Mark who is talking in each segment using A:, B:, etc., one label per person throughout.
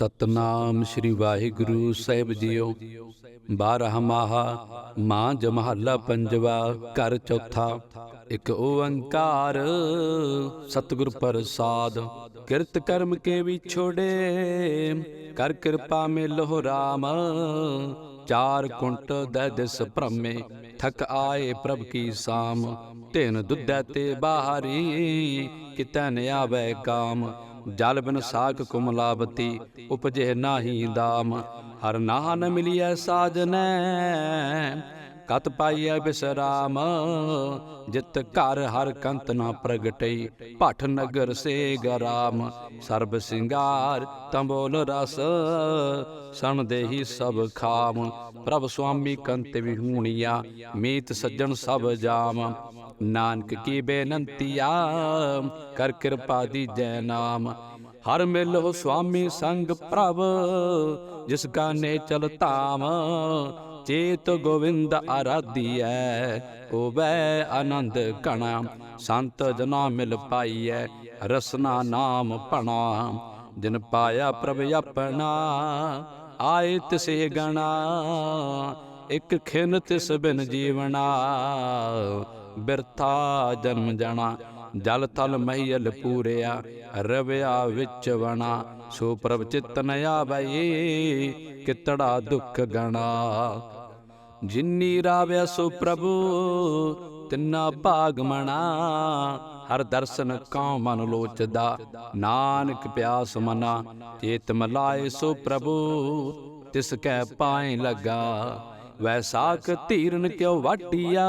A: ਸਤਨਾਮ ਸ੍ਰੀ ਵਾਹਿਗੁਰੂ ਸਾਹਿਬ ਜੀਓ। ਬਾਰਹ ਮਾਹਾ ਮਾਂ ਜਮਹੱਲਾ ਪੰਜਵਾ ਘਰ ਚੌਥਾ। ਇੱਕ ਓੰਕਾਰ ਸਤਿਗੁਰ ਪ੍ਰਸਾਦ। ਕਿਰਤ ਕਰਮ ਕੇ ਵਿਛੋੜੇ। ਕਰ ਕਿਰਪਾ ਮਿਲੋ ਰਾਮ। ਚਾਰ ਕੁੰਟ ਦੈ ਦਿਸ ਭ੍ਰਮੇ। ਥਕ ਆਏ ਪ੍ਰਭ ਕੀ ਸਾਮ। ਤਿਨ ਦੁੱਧੈ ਤੇ ਬਾਹਰੀ। ਕਿਤੈ ਨ ਆਵੈ ਕਾਮ। ਜਲ ਬਿਨ ਸਾਖ ਕੁਮਲਾਵਤੀ ਉਪਜੇ ਨਾਹੀ ਦਾਮ। ਹਰ ਨਾਹ ਨ ਮਿਲਿਐ ਸਾਜਨੈ, ਕਤ ਪਾਈਐ ਬਿਸਰਾਮ। ਜਿਤ ਘਰ ਹਰ ਕੰਤ ਨਾ ਪ੍ਰਗਟਈ, ਭਟ ਨਗਰ ਸੇ ਗਰਾਮ। ਸਰਬ ਸਿੰਗਾਰ ਤੰਬੋਲ ਰਸ, ਸਣ ਦੇਹੀ ਸਭ ਖਾਮ। ਪ੍ਰਭ ਸੁਆਮੀ ਕੰਤ ਵਿਹੂਣੀਆ, ਮੀਤ ਸੱਜਣ ਸਭ ਜਾਮ। ਨਾਨਕ ਕੀ ਬੇਨੰਤੀਆ ਕਰ ਕਿਰਪਾ ਦੀ ਜੈ ਨਾਮ। ਹਰ ਮਿਲੋ ਸੁਆਮੀ ਸੰਗ ਪ੍ਰਭ, ਜਿਸ ਕਾ ਨੇ ਚਲ ਧਾਮ। ਚੇਤ ਗੋਵਿੰਦ ਆਰਾਧੀਐ, ਹੋਵੈ ਆਨੰਦ ਕਣਾ ਸੰਤ ਜਨਾ ਮਿਲ ਪਾਈਐ, ਰਸਨਾ ਨਾਮ ਭਣਾ। ਜਿਨ ਪਾਇਆ ਪ੍ਰਭ ਆਪਣਾ, ਆਏ ਤਿਸੇ ਗਣਾ। ਇਕ ਖਿਨ ਤਿਸ ਬਿਨ ਜੀਵਣਾ। ਬਿਰਥਾ ਜਨਮ ਜਾਣਾ, ਜਲ ਥਲ ਮਹੀਲ ਪੂਰਿਆ, ਰਵਿਆ ਵਿੱਚ ਵਣਾ। ਸੋ ਪ੍ਰਭ ਚਿਤਨ ਆਵਈ ਕਿਤੜਾ ਦੁੱਖ ਗਣਾ। ਜਿੰਨੀ ਰਾਵਿਆ ਸੋ ਪ੍ਰਭੂ, ਤਿੰਨਾ ਭਾਗ ਮਣਾ। ਹਰ ਦਰਸ਼ਨ ਕਉ ਮਨ ਲੋਚਦਾ, ਨਾਨਕ ਪਿਆਸ ਮਨਾ। ਚੇਤ ਮਲਾਏ ਸੋ ਪ੍ਰਭੂ, ਤਿਸ ਕੈ ਪਾਏ ਲਗਾ। ਵੈਸਾਖ ਧੀਰਨ ਕਿਉ ਵਾਟਿਆ?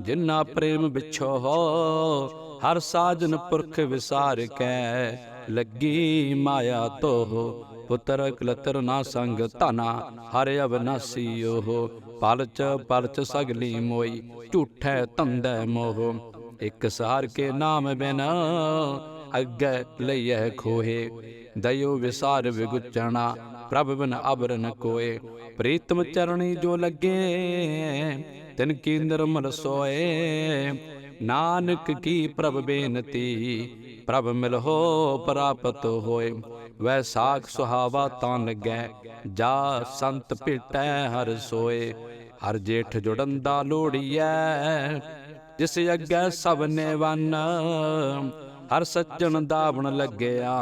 A: ਜਿਨਾ ਪ੍ਰੇਮ ਵਿਛੋ ਹੋ, ਹਰ ਸਾਜਨ ਪੁਰਖ ਵਿਸਾਰ ਕੈ। ਲੱਗੀ ਮਾਇਆ ਤੋਹ, ਪੁੱਤਰ ਕਲਤਰ ਨਾ ਸੰਗ ਧਨਾ, ਹਰ ਅਵਨਾਸੀ ਉਹ ਪਲਚ ਪਲਚ ਸਗਲੀ ਮੋਈ, ਝੂਠੈ ਤੰਦੈ ਮੋਹ। ਇਕ ਸਾਰ ਕੇ ਨਾਮ ਬਿਨ ਅੱਗੇ ਲਈਐ ਖੋਹੇ, ਦਇਓ ਵਿਸਾਰ ਵਿਗੁਚਣਾ। ਪ੍ਰਭ ਬਿਨ ਅਬਰਨ ਕੋਏ, ਪ੍ਰੀਤਮ ਚਰਣੀ ਜੋ ਲੱਗੇ, ਤਿਨ ਕੀ ਨਿਰਮਲ ਸੋਏ। ਨਾਨਕ ਕੀ ਪ੍ਰਭ ਬੇਨਤੀ, ਪ੍ਰਭ ਮਿਲਹੋ ਪ੍ਰਾਪਤ ਹੋਏ। ਵੈਸਾਖ ਸੁਹਾਵਾ ਤਾਂ ਲੱਗੈ, ਜਾ ਸੰਤ ਭੇਟੈ ਹਰ ਸੋਏ। ਹਰ ਜੇਠ ਜੁੜੰਦਾ ਲੋੜੀਐ, ਜਿਸ ਅੱਗੇ ਸਭ ਨੇ ਵਨ। ਹਰ ਸੱਜਣ ਦਾਵਣ ਲੱਗਿਆ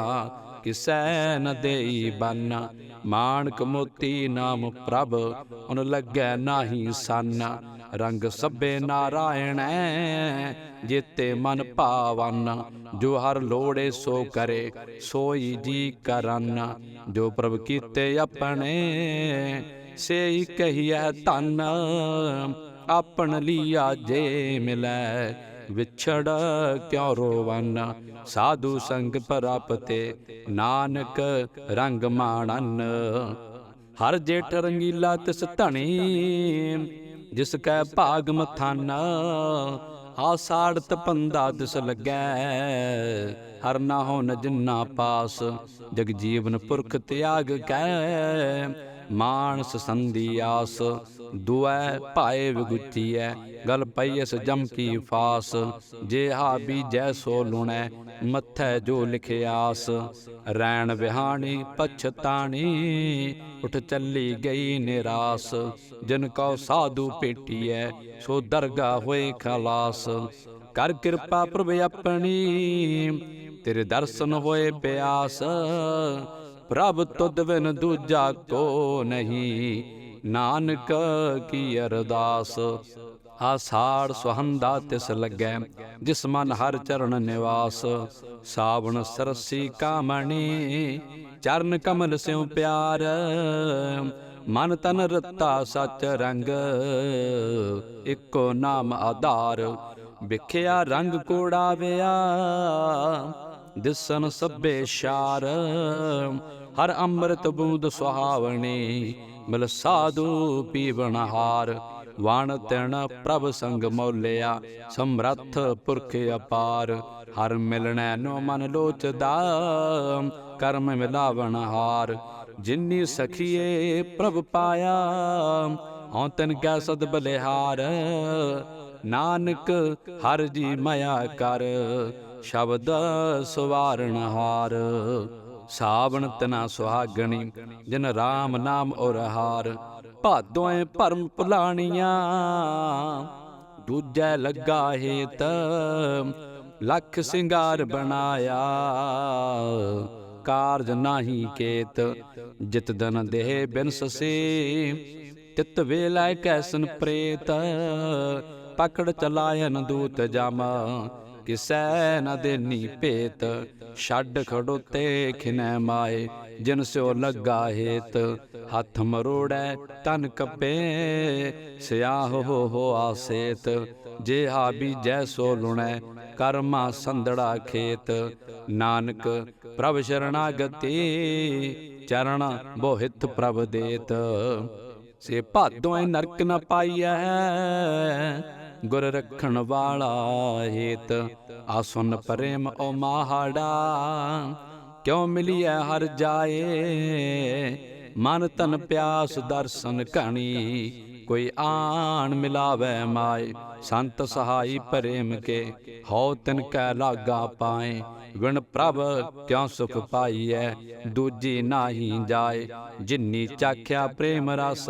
A: ਕਿਸੈ ਨ ਦੇਈ ਬੰਨ। ਮਾਨਕ ਮੋਤੀ ਨਾਮ ਪ੍ਰਭ ਉਨ ਲੱਗੈ ਨਾਹੀ ਸੰਨ। ਰੰਗ ਸਭੇ ਨਾਰਾਇਣੈ, ਜੇਤੇ ਮਨ ਭਾਵਨ। ਜੋ ਹਰ ਲੋੜੇ ਸੋ ਕਰੇ, ਸੋਈ ਜੀ ਕਰਨ। ਜੋ ਪ੍ਰਭ ਕੀਤੇ ਆਪਣੇ, ਸੇਈ ਕਹੀਐ ਧਨ। ਆਪਣ ਲੀਆ ਜੇ ਮਿਲੈ ਵਿਛੜ ਕਿਉ ਰੋਵਨ ਸਾਧੂ ਸੰਗ ਪ੍ਰਾਪਤੇ ਨਾਨਕ ਰੰਗ ਮਾਣਨ ਹਰ ਜੇਠ ਰੰਗੀਲਾ ਤਿਸ ਧਣੀ ਜਿਸ ਕੈ ਭਾਗ ਮਥਾਨ ਆਸਾੜਤ ਪੰਦਾ ਦਿਸ ਲੱਗੈ ਹਰ ਨਾ ਹੋ ਨ ਜਿੰਨਾ ਪਾਸ ਜਗ ਜੀਵਨ ਪੁਰਖ ਤਿਆਗ ਕੈ ਮਾਨਸ ਸੰਧੀ ਆਸ, ਦੁਐ ਭਾਏ ਵਿਗੁਚੀਐ ਗਲ ਪਈਐਸ ਜਮ ਕੀ ਫਾਸ, ਜੇ ਹਾ ਬੀਜੈ ਸੋ ਲੁਣੈ, ਮੱਥੈ ਜੋ ਲਿਖਿਆਸ ਰੈਣ ਵਿਹਾਣੀ ਪਛਤਾਣੀ ਉਠ ਚੱਲੀ ਗਈ ਨਿਰਾਸ। ਜਿਨ ਕਉ ਸਾਧੂ ਪੇਟੀਐ ਸੋ ਦਰਗਾ ਹੋਏ ਖਲਾਸ। ਕਰ ਕਿਰਪਾ ਪ੍ਰਭ ਆਪਣੀ, ਤੇਰੇ ਦਰਸ਼ਨ ਹੋਏ ਪਿਆਸ। ਪ੍ਰਭ ਤੁਧ ਬਿਨ ਦੂਜਾ ਕੋ ਨਹੀਂ। ਨਾਨਕ ਕੀ ਅਰਦਾਸ, ਆਸਾੜ ਸੁਹੰਦਾ ਤਿਸ ਲੱਗੈ, ਜਿਸ ਮਨ ਹਰ ਚਰਨ ਨਿਵਾਸ। ਸਾਵਣ ਸਰਸੀ ਕਾਮਣੀ, ਚਰਨ ਕਮਲ ਸਿਉ ਪਿਆਰ। ਮਨ ਤਨ ਰਤਾ ਸਚ ਰੰਗ, ਇੱਕੋ ਨਾਮ ਆਧਾਰ। ਵਿਖਿਆ ਰੰਗ ਕੋੜਾਵਿਆ ਦਿਸਨ ਸਭੇ ਸ਼ਾਰ। ਹਰ ਅੰਮ੍ਰਿਤ ਬੂੰਦ ਸੁਹਾਵਣੀ, ਮਿਲ ਸਾਧੂ ਪੀਵਣ ਹਾਰ। ਵਣ ਤਿਣ ਪ੍ਰਭ ਸੰਗ ਮੌਲਿਆ, ਸਮਰੱਥ ਪੁਰਖ ਅਪਾਰ। ਹਰ ਮਿਲਣੈ ਨੋ ਮਨ ਲੋਚਦਾ, ਕਰਮ ਮਿਲਾਵਣ ਹਾਰ। ਜਿਨੀ ਸਖੀਏ ਪ੍ਰਭ ਪਾਇਆ, ਹਉ ਤਨ ਕੈ ਸਦ ਬਲਿਹਾਰ। ਨਾਨਕ ਹਰ ਜੀ ਮਾਇਆ ਕਰ, ਸ਼ਬਦ ਸਵਾਰਨ ਹਾਰ। ਸਾਵਣ ਤਨਾ ਸੁਹਾਗਣੀ, ਜਿਨ RAM ਨਾਮ ਔਰ ਹਾਰ, ਭਾਦੋਏ ਭਰਮ ਭੁਲਾਣੀਆਂ। ਦੂਜੈ ਲੱਗਾ ਹੇਤ, ਲੱਖ ਸਿੰਗਾਰ ਬਣਾਇਆ। ਕਾਰਜ ਨਾਹੀ ਕੇਤ, ਜਿਤ ਦਨ ਦੇਹ ਬਿਨ ਸਸੇ। ਤਿਤ ਵੇਲਾ ਕੈਸਨ ਪ੍ਰੇਤ, ਪਕੜ ਚਲਾਇਨ ਦੂਤ ਜਮ। ਕਿਸੈ ਨ ਦੇਨੀ ਭੇਤ, ਛੱਡ ਖੜੋਤੇ ਖਿਨੈ ਮਾਏ। ਜਿਨ ਸਿਓ ਲੱਗਾ ਹੇਤ, ਹੱਥ ਮਰੋੜੈ ਤਨ ਕਪੇ। ਸਿਆਹ ਹੋ ਹੋ ਆਸੇਤ ਜੇ ਹਾ ਬੀਜੈ ਸੋ ਲੁਣੈ, ਕਰਮਾ ਸੰਦੜਾ ਖੇਤ। ਨਾਨਕ, ਪ੍ਰਭ ਸ਼ਰਣਾਗਤੀ ਚਰਨ ਬੋਹਿਤ ਪ੍ਰਭ ਦੇਤ। ਸੇ ਭਾਦੋਂ ਨਰਕ ਨ ਪਾਈਐ ਗੁਰ ਰੱਖਣ ਵਾਲਾ ਹੇਤ। ਆਸੁਨ ਪ੍ਰੇਮ ਓ ਮਾਹੜਾ, ਕਿਉ ਮਿਲਿਐ ਹਰ ਜਾਏ? ਮਨ ਤਨ ਪਿਆਸ ਦਰਸ਼ਨ ਕਣੀ ਕੋਈ ਆਣ ਮਿਲਾਵੇ ਮਾਏ। ਸੰਤ ਸਹਾਈ ਪ੍ਰੇਮ ਕੇ, ਹਉ ਤਿਨ ਕੈ ਲਾਗਾ ਪਾਏ। ਵਿਣ ਪ੍ਰਭ ਕਿਉ ਸੁਖ ਪਾਈਐ, ਦੂਜੀ ਨਾਹੀ ਜਾਏ, ਜਿਨੀ ਚਾਖਿਆ ਪ੍ਰੇਮ ਰਸ,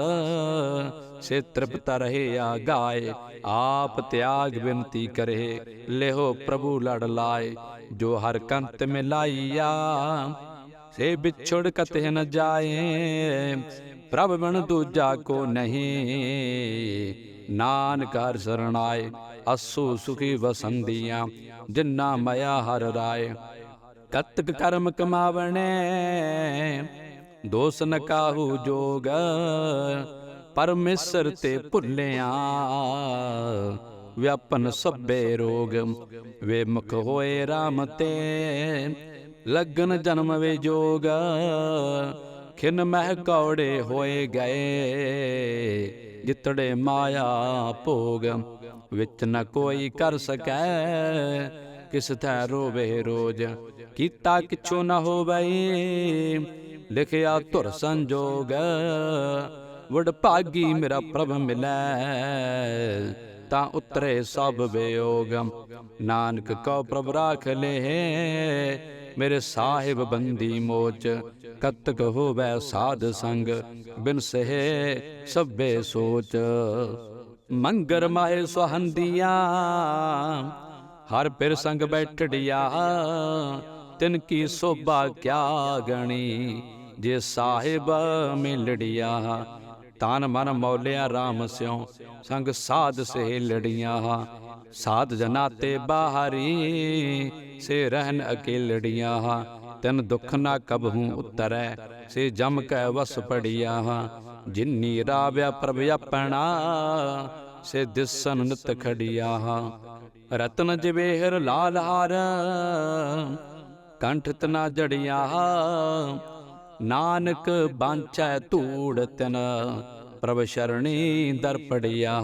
A: ਸੇ ਤ੍ਰਿਪਤ ਰਹੇ ਆ ਗਾਏ, ਆਪ ਤਿਆਗ ਬਿਨਤੀ ਕਰੇ, ਲਿਹੋ ਪ੍ਰਭੂ ਲੜ ਲਾਏ, ਜੋ ਹਰ ਕੰਤ ਮਿਲਾਈਆ, ਸੇ ਵਿਛੜ ਕਤੇ ਨ ਜਾਏ, ਪ੍ਰਭ ਬਿਨ ਦੂਜਾ ਕੋ ਨਹੀਂ, ਨਾਨਕ ਹਰ ਸਰਣਾਏ ਅਸੂ ਸੁਖੀ ਵਸੰਦੀਆਂ ਜਿੰਨਾ ਮਾਇਆ ਹਰ ਰਾਏ, ਕਤਕ ਕਰਮ ਕਮਾਵਣੇ। ਦੋਸ ਨ ਕਾਹੂ ਜੋਗ, ਪਰਮੇਸ਼ਰ ਤੇ ਭੁੱਲਿਆ। ਵਿਆਪਨ ਸਭੇ ਰੋਗ ਵੇ ਮੁਖ ਹੋਏ RAM ਤੇ। ਲਗਨ ਜਨਮ ਵੇ ਜੋਗ, ਖਿਨ ਮਹਿ ਕੌੜੇ ਹੋਏ ਗਏ। ਜਿਤੜੇ ਮਾਇਆ ਭੋਗ, ਵਿੱਚ ਨ ਕੋਈ ਕਰ ਸਕੈ। ਕਿਸ ਥੈ ਰੋਵੇ ਰੋਜ, ਕੀਤਾ ਕਿਛੋ ਨ ਹੋਵੇ। ਲਿਖਿਆ ਧੁਰ ਸੰਜੋਗ, ਵਡ ਭਾਗੀ ਮੇਰਾ ਪ੍ਰਭ ਮਿਲੈ। ਤਾਂ ਉਤਰੇ ਸਭ ਵਿਯੋਗ, ਨਾਨਕ ਕਉ ਪ੍ਰਭ ਰਾਖ ਲੇ। ਮੇਰੇ ਸਾਹਿਬ ਬੰਦੀ ਮੋਚ, ਕਤਕ ਹੋਵੇ ਸਾਧ ਸੰਗ, ਬਿਨ ਸਹਿ ਸਭੇ ਸੋਚ। ਮੰਗਰ ਮਾਏ ਸੁਹੰਦੀਆਂ, ਹਰ ਪਿਰ ਸੰਗ ਬੈਠੜਿਆ, ਤਿਨ ਕੀ ਸੋਭਾ ਕਿਆ ਗਣੀ, ਜੇ ਸਾਹਿਬ ਮਿਲੜਿਆ। ਤਨ ਮਨ ਮੌਲਿਆ RAM ਸਿਉ, ਸੰਗ ਸਾਧ ਸੇ ਲੜੀਆਂ। ਸਾਧ ਜਨਾ ਤੇ ਬਾਹਰੀ ਸੇ ਰਹਿਨ ਅਕੇਲੜੀਆਂ ਤਨ ਦੁਖ ਨਾ ਕਬਹੂ ਉਤਰੈ, ਸੇ ਜਮ ਕੈ ਵਸ ਪੜੀਆਂ ਜਿਨੀ ਰਾਵਿਆ ਪ੍ਰਭ ਆਪਣਾ, ਸੇ ਦਿਸਨ ਨਿਤ ਖੜੀਆਂ ਰਤਨ ਜਵੇਹਰ ਲਾਲ ਹਾਰ, ਕੰਠ ਤਨਾ ਜੜੀਆਂ ਨਾਨਕ ਬਾਂਚੈ ਧੂੜ ਤਨ, ਪ੍ਰਭ ਸ਼ਰਣੀ ਦਰਪੜਿਆ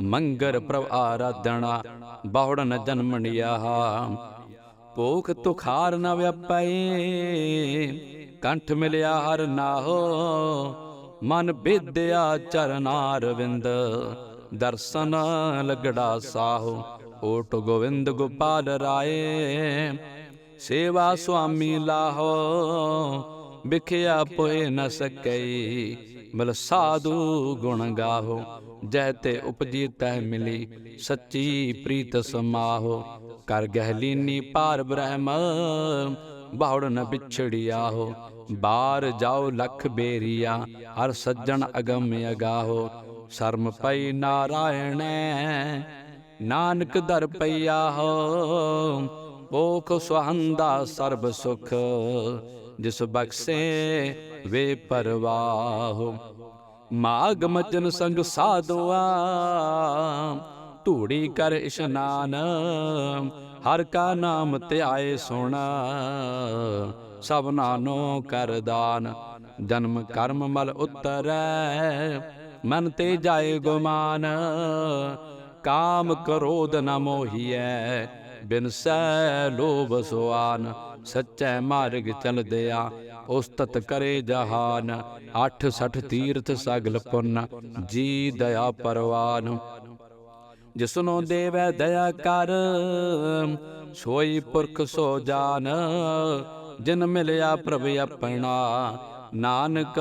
A: ਮੰਗਰ ਪ੍ਰਭ ਆਰਾਧਣਾ, ਬਾਹੜਨ ਜਨਮਣਿਆ ਭੋਖ ਤੁਖਾਰ ਨ ਵਿਆਪੈ, ਕੰਠ ਮਿਲਿਆ ਹਰ ਨਾਹੋ। ਮਨ ਵਿਦਿਆ ਚਰਨਾਰ ਵਿੰਦ ਦਰਸ਼ਨ ਲਗੜਾ ਸਾਹੋ। ਓਟ ਗੋਵਿੰਦ ਗੋਪਾਲ ਰਾਏ, ਸੇਵਾ ਸੁਆਮੀ ਲਾਹੋ। ਵਿਖਿਆ ਪੋਏ ਨ ਸਕਈ ਮਿਲ ਸਾਧੂ ਗੁਣ ਗਾਹੋ। ਜੈ ਤੇ ਉਪਜੀ ਤਹ ਮਿਲੀ, ਸੱਚੀ ਪ੍ਰੀਤ ਸਮਾਹੋ। ਕਰ ਗਹਿਲੀਨੀ ਪਾਰ ਬ੍ਰਹਮ, ਬਾਹੜ ਨ ਵਿਛੜਿਆ ਹੋ ਬਾਰ ਜਾਓ ਲਖ ਬੇਰੀਆ, ਹਰ ਸੱਜਣ ਅਗਮ ਅਗਾਹੋ। ਸ਼ਰਮ ਪਈ ਨਾਰਾਇਣੈ, ਨਾਨਕ ਦਰ ਪਈਆ ਹੋ ਭੋਖ ਸੁਹੰਦਾ ਸਰਬ ਸੁਖ, ਜਿਸ ਬਖਸ਼ੇ ਵੇ ਪਰਵਾਹ। ਮਾਗ ਮਚਨ ਸੰਗ ਸਾਧਵਾ ਧੂੜੀ ਕਰ ਇਸ਼ਨਾਨ, ਹਰ ਕਾ ਨਾਮ ਧਿਆਏ ਸੁਣਾ। ਸਭਨਾ ਨੋ ਕਰ ਦਾਨ, ਜਨਮ ਕਰਮ ਮਲ ਉਤਰੈ। ਮਨ ਤੇ ਜਾਏ ਗੁਮਾਨ, ਕਾਮ ਕਰੋਧ ਨ ਮੋਹੀਐ। ਬਿਨ ਸੈ ਲੋਭ ਸੁਆਨ, ਸੱਚੇ ਮਾਰਗ ਚਲਦਿਆ ਉਸਤਤ ਕਰੇ ਜਹਾਨ ਅੱਠ ਸਠ ਤੀਰਥ ਸਗਲ ਪੁੰਨ, ਜੀ ਦਇਆ ਪਰਵਾਨ। ਜਿਸਨੋ ਦੇਵੈ ਦਇਆ ਕਰ, ਸੋਈ ਪੁਰਖ ਸੋ ਜਾਨ। ਜਿਨ ਮਿਲਿਆ ਪ੍ਰਭ ਆਪਣਾ, ਨਾਨਕ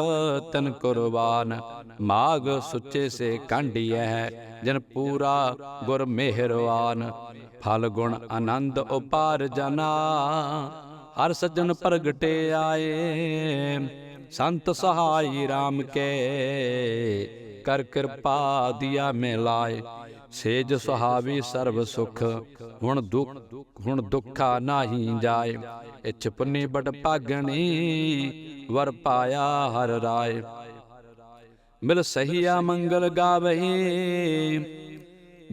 A: ਤਨ ਕੁਰਬਾਨ। ਮਾਗ ਸੁੱਚੇ ਸੇ ਕਾਂਢੀਐ, ਜਨ ਪੂਰਾ ਗੁਰ ਮਿਹਰਵਾਨ। ਫਲ ਗੁਣ ਆਨੰਦ ਉਪਾਰ ਜਨਾ। ਹਰ ਸੱਜਣ ਪ੍ਰਗਟੇ ਆਏ। ਸੰਤ ਸਹਾਈ RAM ਕੇ ਕਰ ਕਿਰਪਾ ਦਿਆ ਮਿਲਾਏ। ਸੇਜ ਸੁਹਾਵੀ ਸਰਬ ਸੁਖ, ਹੁਣ ਦੁਖ, ਹੁਣ ਦੁੱਖਾ ਨਾਹੀ ਜਾਏ। ਇਛ ਪੁੰਨੀ ਬਟ ਭਾਗਣੀ, ਵਰ ਪਾਇਆ ਹਰ ਰਾਏ। ਮਿਲ ਸਹੀਆ ਮੰਗਲ ਗਾਵਹੀ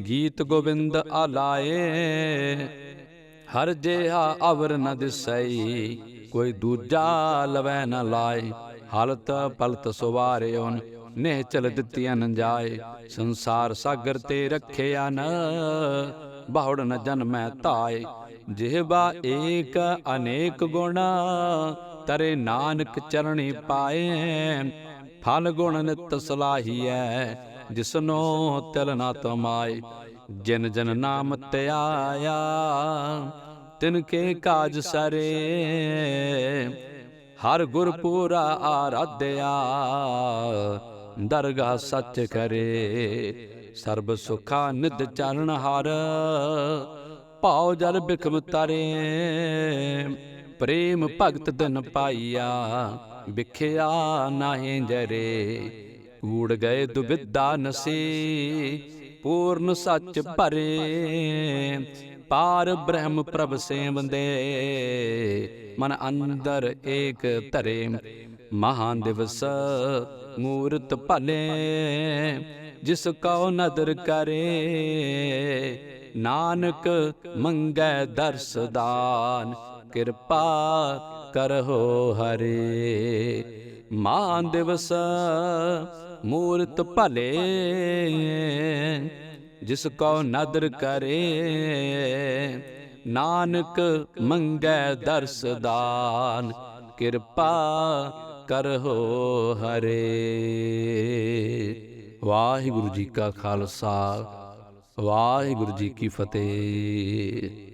A: ਗੀਤ ਗੋਬਿੰਦ ਆਲਾਏ। ਹਰ ਜਿਹਾ ਅਵਰ ਨ ਦਿਸਈ, ਕੋਈ ਦੂਜਾ ਲਵੈ ਨ ਲਾਏ। ਹਲਤ ਪਲਤ ਸੁਵਾਰਿਓਨ ਨਹਿ ਚਲ ਦਿੱਤੀਆਂ ਨ ਜਾਏ। ਸੰਸਾਰ ਸਾਗਰ ਤੇ ਰੱਖਿਆ ਨ, ਬਹੁੜ ਨ ਜਨਮੈ ਧਾਏ। ਜਿਹਬਾ ਏਕ ਅਨੇਕ ਗੁਣ, ਤਰੇ ਨਾਨਕ ਚਰਣੀ ਪਾਏ। ਫਲ ਗੁਣ ਨਿਤ ਸਲਾਹੀਐ, ਜਿਸਨੋ ਤਿਲ ਨਾ ਤਮਾਏ। ਜਿਨ ਜਨ ਨਾਮ ਧਿਆਇਆ ਤਿਨ ਕੇ ਕਾਜ ਸਰੇ। ਹਰ ਗੁਰ ਪੂਰਾ ਆਰਾਧਿਆ ਦਰਗਾਹ ਸੱਚ ਕਰੇ। ਸਰਬ ਸੁਖਾ ਨਿਦ ਚਰਨ ਹਰ, ਭਾਉ ਜਲ ਬਿਖਮ ਤਰੇ। ਪ੍ਰੇਮ ਭਗਤ ਦਿਨ ਪਾਈਆ, ਵਿਖਿਆ ਨਾਹੀਂ ਜਰੇ। ਊੜ ਗਏ ਦੁਬਿਧਾ ਨਸੀ ਪੂਰਨ ਸੱਚ ਭਰੇ, ਪਾਰ ਬ੍ਰਹਮ ਪ੍ਰਭ ਸੇਵੰਦੇ। ਮਨ ਅੰਦਰ ਏਕ ਧਰੇ ਮਹਾਂ ਦਿਵਸ ਮੂਰਤ ਭਲੇ। ਜਿਸ ਕਉ ਨਦਰ ਕਰੇ, ਨਾਨਕ ਮੰਗੈ ਦਰਸ ਦਾਨ, ਕਿਰਪਾ ਕਰਹੁ ਹਰੇ। ਮਾਨ ਦਿਵਸ ਮੂਰਤ ਭਲੇ, ਜਿਸ ਕੋ ਨਦਰ ਕਰੇ। ਨਾਨਕ ਮੰਗੈ ਦਰਸ ਦਾਨ, ਕਿਰਪਾ ਕਰਹੁ ਹਰੇ। ਵਾਹਿਗੁਰੂ ਜੀ ਕਾ ਖਾਲਸਾ, ਵਾਹਿਗੁਰੂ ਜੀ ਕੀ ਫਤਿਹ।